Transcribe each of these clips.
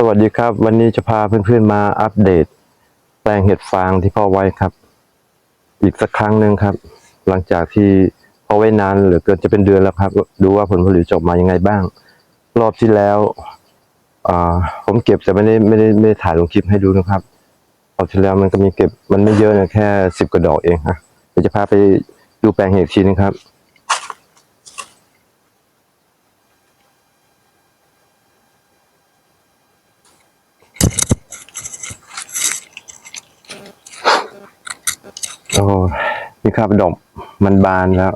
สวัสดีครับ วันนี้จะพาเพื่อนๆมาอัปเดต แปลงเห็ดฟางที่พ่อไว้ครับ อีกสักครั้งหนึ่งครับ หลังจากที่พ่อไว้นานเหลือเกินจะเป็นเดือนแล้วครับ ดูว่าผลผลิตจะออกมายังไงบ้าง รอบที่แล้วผมเก็บแต่ไม่ได้ไม่ได้ไม่ได้ถ่ายลงคลิปให้ดูนะครับรอบที่แล้วมันก็มีเก็บมันไม่เยอะนะแค่สิบกว่าดอกเองฮะเดี๋ยวจะพาไปดูแปลงเห็ดทีนึงครับ โอ้นี่ครับดอกมันบานแล้ว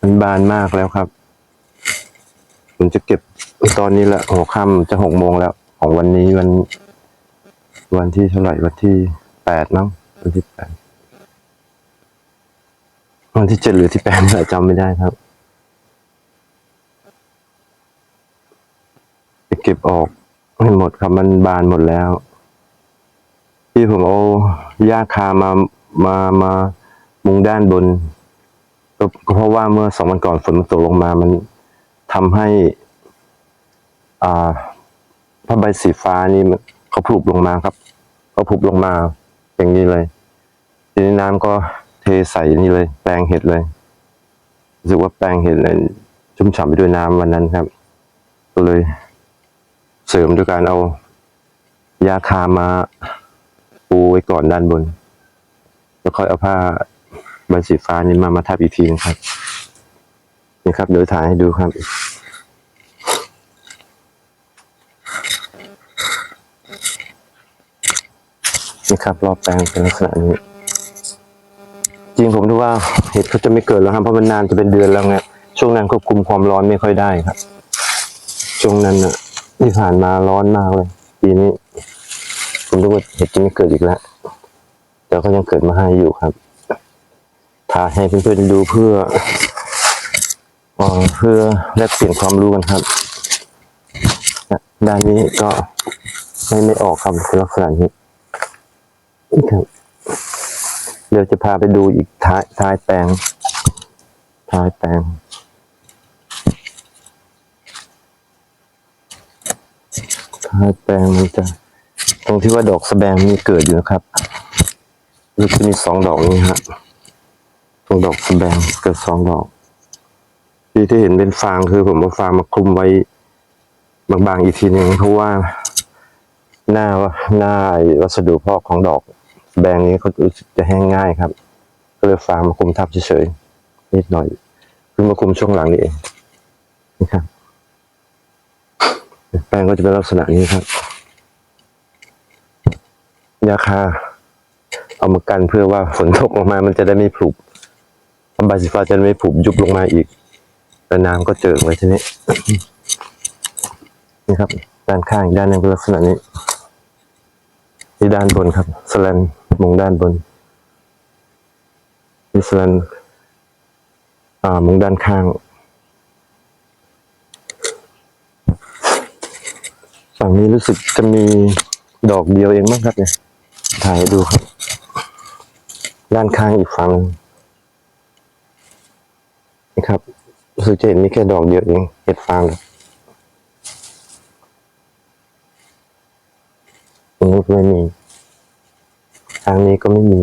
มันบานมากแล้วครับ ผมจะเก็บตอนนี้แหละหัวค่ำจะหกโมงแล้ว ของวันนี้วัน วันที่เท่าไหร่วันที่แปดมั้งวันที่แปดวันที่เจ็ดหรือที่แปดนี่แหละจำไม่ได้ครับจะเก็บออกให้หมดครับมันบานหมดแล้ว ที่ผมเอาหญ้าคามา มามามุงด้านบนก็เพราะว่าเมื่อสองวันก่อนฝนมันตกลงมามันทำให้ อ่าผ้าใบสีฟ้านี่มันเขาผุบลงมาครับเขาผุบลงมาอย่างนี้เลยทีนี้น้ำก็เทใส่นี่เลย แปลงเห็ดเลยรู้สึกว่าแปลงเห็ดเลยชุ่มฉ่ำไปด้วยน้ำวันนั้นครับ ก็เลย เสริมด้วยการเอายาคามาปูไว้ก่อนด้านบน ค่อยเอาผ้าใบสีฟ้านี้มามาทับอีกทีนึงครับนี่ครับเดี๋ยวถ่ายให้ดูครับนี่ครับรอบแปลงเป็นลักษณะนี้จริงผมดูว่าเห็ดเขาจะไม่เกิดแล้วครับเพราะมันนานจะเป็นเดือนแล้วไงช่วงนั้นควบคุมความร้อนไม่ค่อยได้ครับ ช่วงนั้นน่ะที่ผ่านมาร้อนมากเลย ปีนี้ ผมรู้ว่าเห็ดจะไม่เกิดอีกแล้ว แต่ก็ยังเกิดมาให้อยู่ครับถ่ายให้เพื่อนๆดูเพื่อเอ่อเพื่อแลกเปลี่ยนความรู้กันครับด้านนี้ก็ไม่ไม่ออกครับลักษณะนี้ครับเดี๋ยวจะพาไปดูอีกท้ายท้ายแปลงท้ายแปลงท้ายแปลงมันจะตรงที่ว่าดอกสะแบงมีเกิดอยู่นะครับ นจะมีสองดอกนี้ฮะตรงดอกสแบงเกิดสองดอก ที่ที่เห็นเป็นฟางคือผมเอาฟางมาคลุมไว้บางๆอีกทีหนึ่งเพราะว่าหน้าว่าหน้าวัสดุพอกของดอกแบงนี้เขาจะแห้งง่ายครับ ก็เลยฟางมาคลุมทับเฉยๆนิดหน่อยเพิ่งมาคลุมช่วงหลังนี่เองนี่ครับแปลงก็จะเป็นลักษณะนี้ครับ ยาคา เอามากันเพื่อว่าฝนตกลงมามันจะได้ไม่ผุบใบสีฟ้าจะไม่ผุบยุบลงมาอีกแล้วน้ำก็เจิ่งไว้ทีนี้นี่ครับ ด้านข้างด้านนึงเป็นลักษณะนี้ที่ด้านบนครับสแลนมุงด้านบนนี่สแลนอ่ามุงด้านข้างฝั่งนี้รู้สึกจะมีดอกเดียวเองมั้งครับเนี่ยถ่ายดูครับ ด้านข้างอีกฝั่งนึ่งนี่ครับรู้สึกจะเห็นมีแค่ดอกเดียวเองเห็ดฟางตรงนี้ไม่มีทางนี้ก็ไม่มี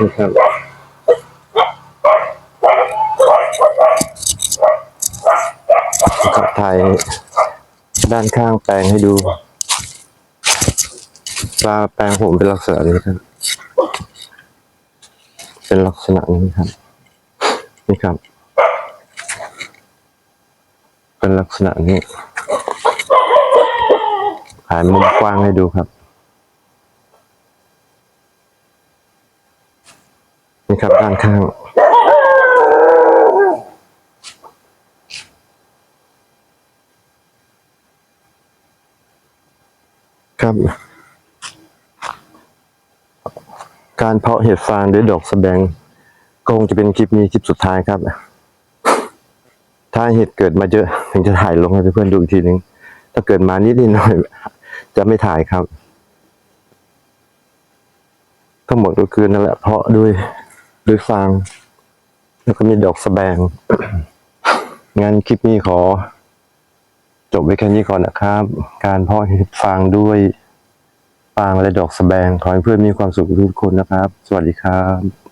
นี่ครับก็ถ่ายด้านข้างแปลงให้ดูว่าแปลงผมเป็นลักษณะนี้ครับ เป็นลักษณะนี้ครับ นี่ครับ เป็นลักษณะนี้ถ่ายมุมกว้างให้ดูครับ นี่ครับด้านข้าง ครับ การเพาะเห็ดฟางด้วยดอกสแบงก็คงจะเป็นคลิปนี้คลิปสุดท้ายครับ ถ้าเหตุเกิดมาเยอะถึงจะถ่ายลงให้เพื่อนๆดูอีกทีนึง ถ้าเกิดมานิดนิดหน่อย จะไม่ถ่ายครับ ทั้งหมดก็คือนั่นแหละเพราะด้วย ด้วยฟาง แล้วก็มีดอกสแบงงั้นคลิปนี้ขอ จบไว้แค่นี้ก่อนนะครับ การเพาะเห็ดฟางด้วยฟางและดอกสแบง ขอให้เพื่อนมีความสุขทุกคนนะครับ สวัสดีครับ